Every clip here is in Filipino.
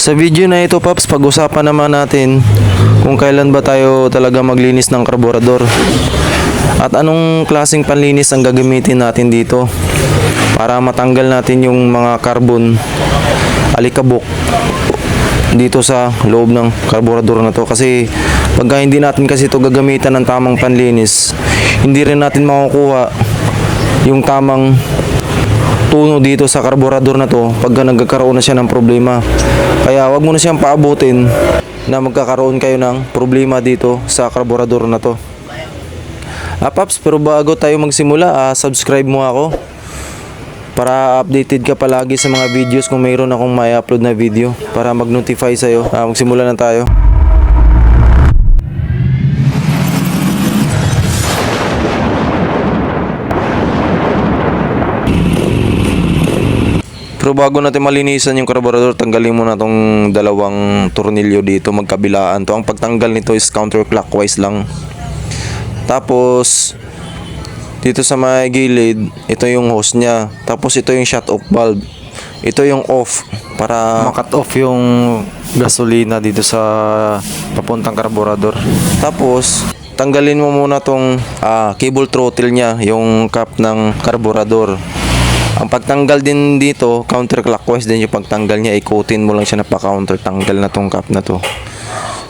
Sa video na ito, Paps, pag-usapan naman natin kung kailan ba tayo talaga maglinis ng karburador. At anong klaseng panlinis ang gagamitin natin dito para matanggal natin yung mga carbon alikabok dito sa loob ng karburador na to kasi pagka hindi natin kasi ito gagamitan ng tamang panlinis hindi rin natin makukuha yung tamang tuno dito sa karburador na to pagka nagkakaroon na siya ng problema. Kaya wag mo na siyang paabutin na magkakaroon kayo ng problema dito sa karburador na to. Ah, Paps, pero bago tayo magsimula, ah, subscribe mo ako para updated ka palagi sa mga videos kung mayroon akong may upload na video para mag-notify sa'yo. Ah, magsimula na tayo. Pero bago natin malinisan yung karburador, tanggalin muna tong dalawang tornilyo dito magkabilaan. To ang pagtanggal nito is counterclockwise lang. Tapos dito sa may gilid, ito yung hose niya. Tapos ito yung shut off valve. Ito yung off para makat off yung gasolina dito sa papuntang karburador. Tapos tanggalin mo muna tong ah, cable throttle niya, yung cap ng karburador. Ang pagtanggal din dito, counterclockwise din yung pagtanggal niya. Ikutin mo lang siya na pa-counter. Tanggal na tong cap na to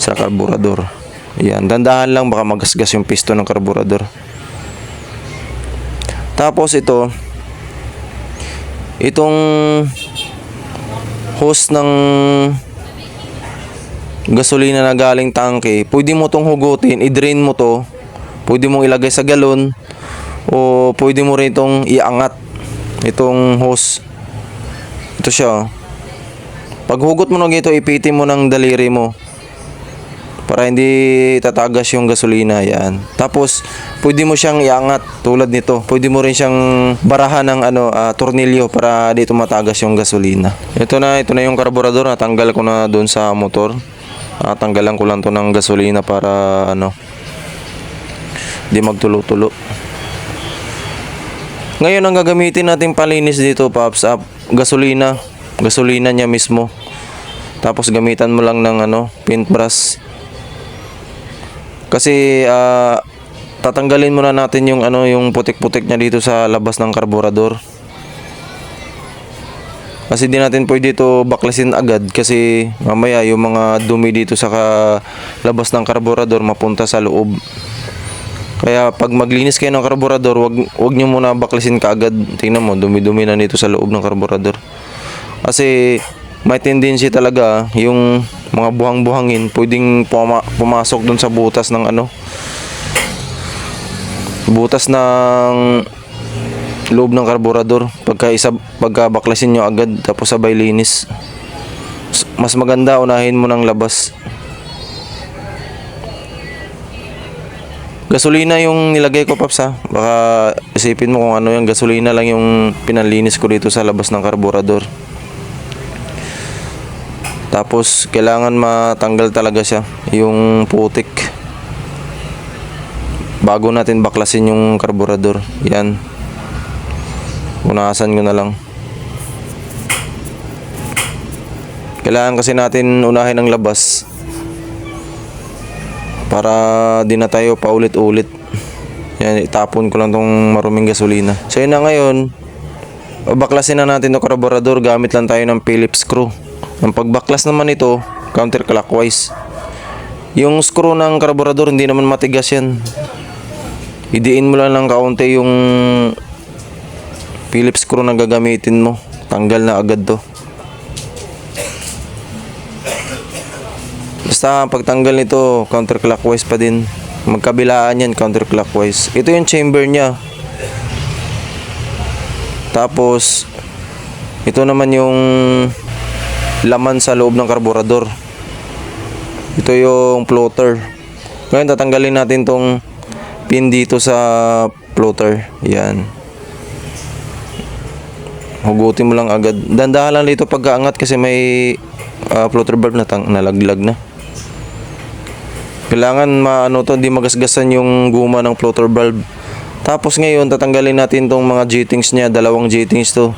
sa karburador. Yan. Dandahan lang baka magasgas yung piston ng karburador. Tapos ito, itong hose ng gasolina na galing tangke, pwede mo tong hugutin, i-drain mo to, pwede mong ilagay sa galon, o pwede mo rin itong iangat itong hose. Ito siya oh. pag hugot mo ng ito ipitin mo ng daliri mo para hindi tatagas yung gasolina yan. Tapos pwede mo siyang iangat tulad nito. Pwede mo rin siyang barahan ng ano ah, tornilyo para dito matagas yung gasolina. Ito na ito na yung karburador. Natanggal ko na doon sa motor. Ah, tanggalan ko lang to ng gasolina para ano di magtulo-tulo ngayon ang gagamitin natin palinis dito, Pops, up gasolina. Gasolina niya mismo. Tapos gamitan mo lang ng ano, paintbrush. Kasi ah, tatanggalin muna natin yung ano, yung putik-putik niya dito sa labas ng karburador. Kasi di natin pwede ito baklasin agad kasi mamaya yung mga dumi dito sa labas ng karburador mapunta sa loob. Kaya pag maglinis kayo ng karburador, wag wag niyo muna baklasin kaagad. Tingnan mo, dumi-dumi na nito sa loob ng karburador. Kasi may tendency talaga yung mga buhang-buhangin pwedeng puma- pumasok dun sa butas ng ano butas ng loob ng karburador pagka isa pagka baklasin nyo agad tapos sabay linis mas maganda unahin mo ng labas Gasolina yung nilagay ko, Paps, ha? Baka isipin mo kung ano yung gasolina lang yung pinalinis ko dito sa labas ng karburador. Tapos, kailangan matanggal talaga siya, yung putik. Bago natin baklasin yung karburador. Yan. Unasan ko na lang. Kailangan kasi natin unahin ang labas para di na tayo paulit-ulit. Yan, itapon ko lang tong maruming gasolina. So yun na ngayon, baklasin na natin yung karburador gamit lang tayo ng Phillips screw. Ang pagbaklas naman ito, counterclockwise. Yung screw ng karburador hindi naman matigas yan. Idiin mo lang ng kaunti yung Phillips screw na gagamitin mo. Tanggal na agad to. Basta ang pagtanggal nito, counterclockwise pa din. Magkabilaan yan, counterclockwise. Ito yung chamber niya. Tapos, ito naman yung laman sa loob ng karburador. Ito yung floater. Ngayon, tatanggalin natin tong pin dito sa floater. Yan. Hugutin mo lang agad. Dandahan lang dito pagkaangat kasi may ah, floater valve na nalaglag na. Kailangan maano to, hindi magasgasan yung guma ng floater valve. Tapos ngayon, tatanggalin natin tong mga J-tings niya, dalawang J-tings to.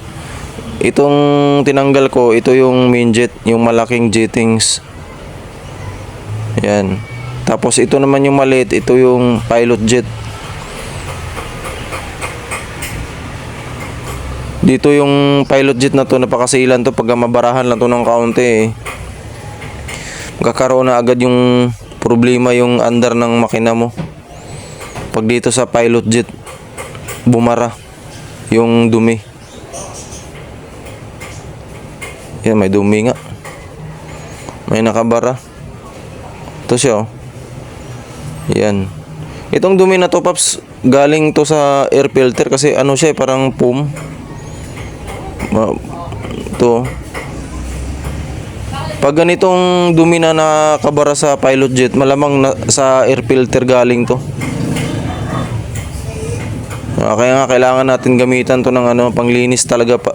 Itong tinanggal ko, ito yung main jet, yung malaking jettings. Yan. Tapos ito naman yung maliit, ito yung pilot jet. Dito yung pilot jet na to, napakasilan to pag mabarahan lang to ng kaunti eh. Magkakaroon na agad yung problema yung under ng makina mo. Pag dito sa pilot jet, bumara yung dumi. Yan, may dumi nga. May nakabara. Ito siya oh. Yan. Itong dumi na to, Paps, galing to sa air filter kasi ano siya, eh, parang foam. Ito. Pag ganitong dumi na nakabara sa pilot jet, malamang na, sa air filter galing to. Ah, kaya nga kailangan natin gamitan to ng ano, panglinis talaga pa,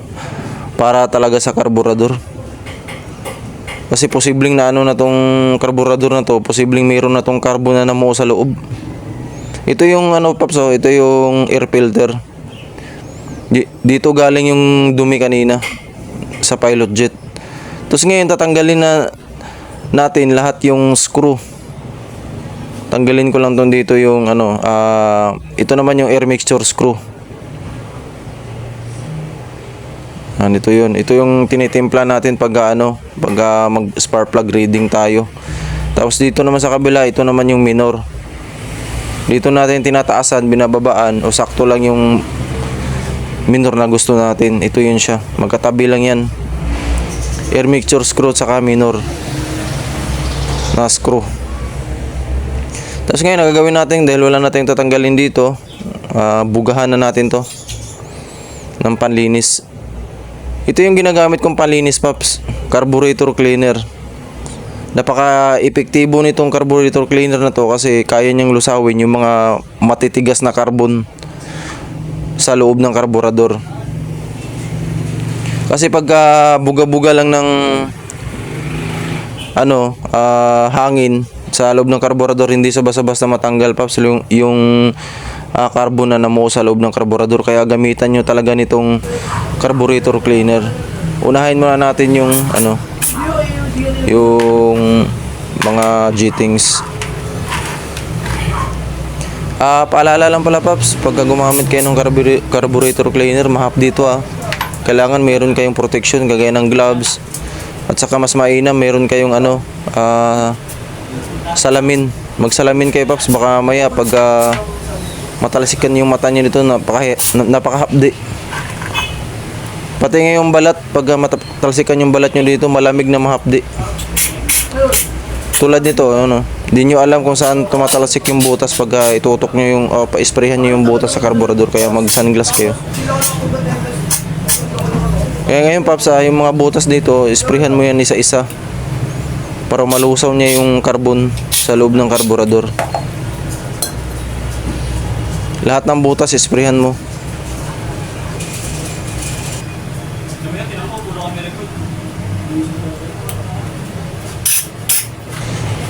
para talaga sa karburador. Kasi posibleng na ano na tong karburador na to, posibleng mayroon na tong carbon na namuo sa loob. Ito yung ano paps, oh, ito yung air filter. Di- Dito galing yung dumi kanina sa pilot jet. Tapos ngayon tatanggalin na natin lahat yung screw. Tanggalin ko lang tong dito yung ano, ah ito naman yung air mixture screw. Ah, ito yun. Ito yung tinitimpla natin pag ano, pag ah, mag spark plug reading tayo. Tapos dito naman sa kabila, ito naman yung minor. Dito natin tinataasan, binababaan o sakto lang yung minor na gusto natin. Ito yun siya. Magkatabi lang yan. Air mixture screw at saka minor na screw. Tapos ngayon, nagagawin natin dahil wala natin tatanggalin dito, ah, bugahan na natin to ng panlinis. Ito yung ginagamit kong panlinis, Paps. Carburetor cleaner. Napaka-epektibo nitong carburetor cleaner na to kasi kaya niyang lusawin yung mga matitigas na carbon sa loob ng karburador. Kasi pagka buga-buga lang ng ano, ah, hangin sa loob ng karburador hindi sa basta-basta matanggal paps yung, yung ah, carbon na namuo sa loob ng karburador kaya gamitan nyo talaga nitong carburetor cleaner. Unahin muna natin yung ano yung mga G-things. Ah, paalala lang pala Paps, pagka gumamit kayo ng carbura- carburetor cleaner, mahap dito ah. Kailangan meron kayong protection kagaya ng gloves. At saka mas mainam, meron kayong ano, ah, salamin. Magsalamin kayo Paps, baka maya pag ah, matalsikan yung mata niyo nito, napaka, na- napakahapdi. Pati nga yung balat, pag ah, matalsikan yung balat nyo dito, malamig na mahapdi. Tulad nito, ano, di nyo alam kung saan tumatalsik yung butas pag ah, itutok nyo yung, o pa-sprayhan nyo yung butas sa karburador, kaya mag-sunglass kayo. Kaya ngayon, Paps, ah, yung mga butas dito, sprayhan mo yan isa-isa para malusaw niya yung carbon sa loob ng karburador. Lahat ng butas, sprayhan mo.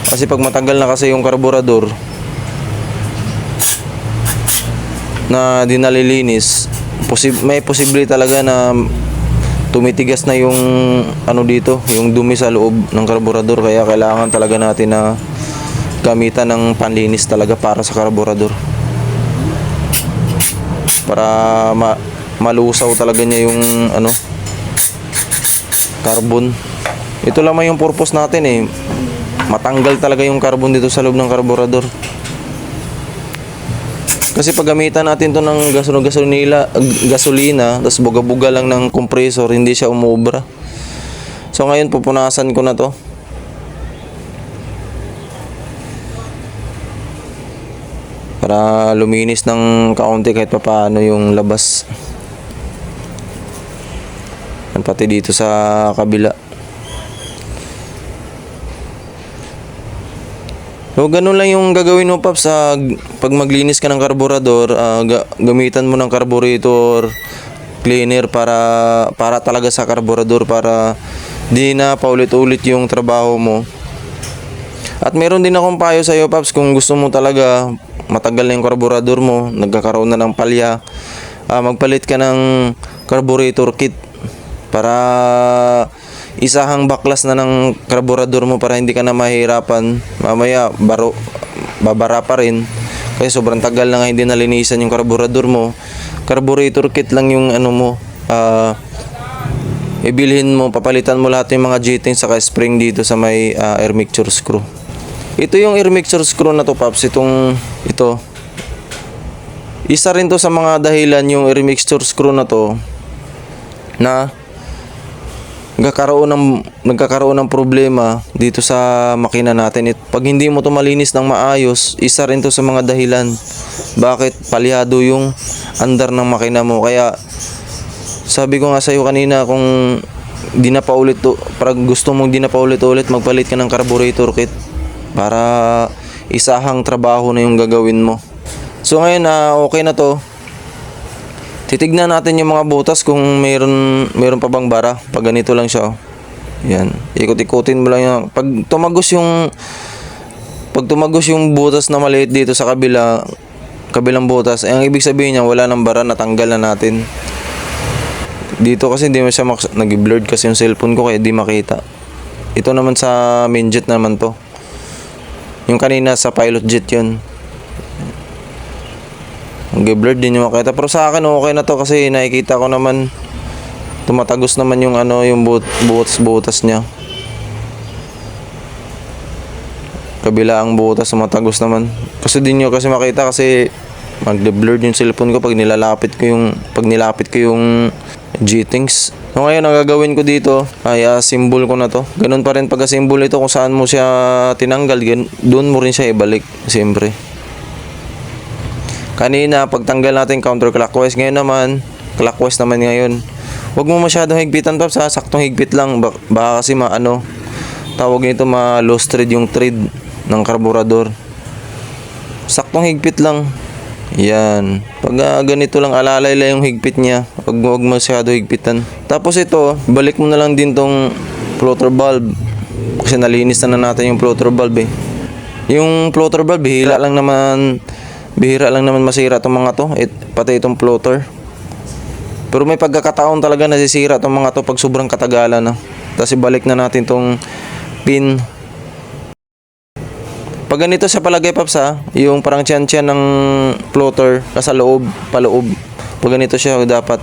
Kasi pag matagal na kasi yung karburador na di nalilinis, posib may posible talaga na tumitigas na yung ano dito, yung dumi sa loob ng karburador kaya kailangan talaga natin na gamitan ng panlinis talaga para sa karburador. Para ma malusaw talaga niya yung ano carbon. Ito lamang yung purpose natin eh. Matanggal talaga yung carbon dito sa loob ng karburador. Kasi pag gamitan natin to ng gasol gasolina, gasolina, tapos buga-buga lang ng compressor, hindi siya umubra. So ngayon pupunasan ko na to. Para luminis ng kaunti kahit papaano yung labas. Yan, Pati dito sa kabila. So, ganun lang yung gagawin mo, Paps. sa pag maglinis ka ng karburador, ah, ga- gamitan mo ng carburetor cleaner para para talaga sa karburador para di na paulit-ulit yung trabaho mo. At meron din akong payo sa iyo, Paps, kung gusto mo talaga matagal na yung karburador mo, nagkakaroon na ng palya, ah, magpalit ka ng carburetor kit. para isahang baklas na ng karburador mo para hindi ka na mahirapan. Mamaya baro babara pa rin. Kaya sobrang tagal na nga hindi nalinisan yung karburador mo. Carburetor kit lang yung ano mo. ah ibilhin mo, papalitan mo lahat yung mga jiting saka spring dito sa may ah, air mixture screw. Ito yung air mixture screw na to, Paps. Itong, ito. Isa rin to sa mga dahilan yung air mixture screw na to na nagkakaroon ng nagkakaroon ng problema dito sa makina natin. It, pag hindi mo to malinis ng maayos, isa rin to sa mga dahilan bakit palyado yung andar ng makina mo. Kaya sabi ko nga sa iyo kanina kung di na paulit to, pag gusto mong di na paulit-ulit magpalit ka ng carburetor kit para isahang trabaho na yung gagawin mo. So ngayon na okay na to. Titignan natin yung mga butas kung mayroon mayroon pa bang bara. Pag ganito lang siya. Oh. Yan. Ikot-ikutin mo lang yan. Pag tumagos yung pag tumagos yung butas na maliit dito sa kabila kabilang butas, eh, ang ibig sabihin niya wala nang bara, natanggal na natin. Dito kasi hindi mo siya nag-blurred kasi yung cellphone ko kaya di makita. Ito naman sa main jet naman to. Yung kanina sa pilot jet yun. Nag-blurred din yung makita. Pero sa akin okay na to kasi nakikita ko naman tumatagos naman yung ano yung but butas butas niya. Kabila ang butas tumatagos naman. Kasi din nyo kasi makita kasi mag-blurred yung cellphone ko pag nilalapit ko yung pag nilapit ko yung G-Things. So ngayon ang gagawin ko dito ay ah, symbol ko na to. Ganun pa rin pag symbol ito kung saan mo siya tinanggal, doon mo rin siya ibalik siyempre. Kanina, pagtanggal natin counterclockwise. Ngayon naman, clockwise naman ngayon. Huwag mo masyadong higpitan, Paps, ha? Saktong higpit lang. Ba- baka kasi maano, tawag nito ma-low thread yung thread ng karburador. Saktong higpit lang. Yan. Pag ah, ganito lang, alalay lang yung higpit niya. Huwag huwag masyado higpitan. Tapos ito, balik mo na lang din tong floater valve. Kasi nalinis na, na natin yung floater valve eh. Yung floater valve, bihira lang naman bihira lang naman masira itong mga to. It, pati itong floater. Pero may pagkakataon talaga nasisira itong mga to pag sobrang katagalan na. Tapos ibalik na natin tong pin. Pag ganito sa palagay paps ha, yung parang tiyan-tiyan ng floater nasa loob, paloob. Pag ganito siya dapat.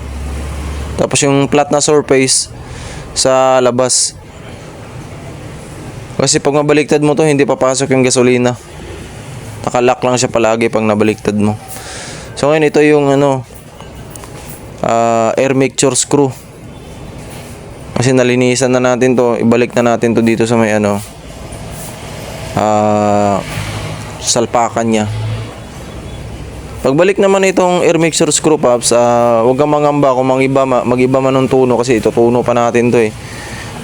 Tapos yung flat na surface sa labas. Kasi pag mabaliktad mo to, hindi papasok yung gasolina. Nakalock lang siya palagi pag nabaliktad mo. So ngayon ito yung ano ah, air mixture screw. Kasi nalinisan na natin to, ibalik na natin to dito sa may ano ah salpakan niya. Pagbalik naman itong air mixture screw pops, ah huwag kang mangamba kung mangiba ma, magiba man ng tuno kasi ito tuno pa natin to eh.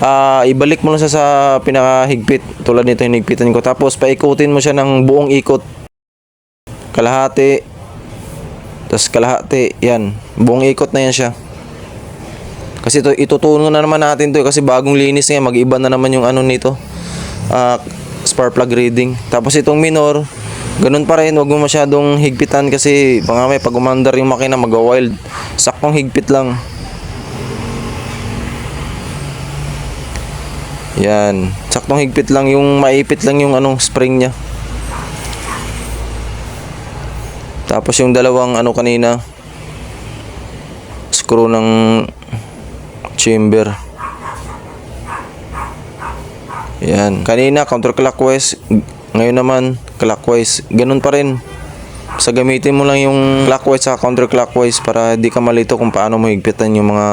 Ah, ibalik mo lang siya sa pinakahigpit tulad nito hinigpitan ko tapos paikutin mo siya ng buong ikot. Kalahati. Tapos kalahati, yan. Buong ikot na yan siya. Kasi ito itutuno na naman natin to eh, kasi bagong linis ngayon, mag-iba na naman yung ano nito. Ah, spark plug reading. Tapos itong minor, ganun pa rin, wag mo masyadong higpitan kasi baka may pag umandar yung makina mag-wild. Saktong higpit lang. Yan. Saktong higpit lang yung maipit lang yung anong spring niya. Tapos yung dalawang ano kanina screw ng chamber. Yan. Kanina counterclockwise, ngayon naman clockwise. Ganun pa rin. Sa gamitin mo lang yung clockwise sa counterclockwise para di ka malito kung paano mo higpitan yung mga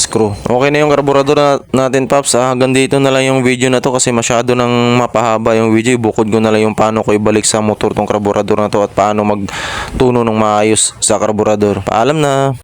screw. Okay na yung karburador na, natin, Paps. Ah, hanggang dito na lang yung video na to kasi masyado nang mapahaba yung video. Bukod ko na lang yung paano ko ibalik sa motor tong karburador na to at paano magtuno ng maayos sa karburador. Paalam na!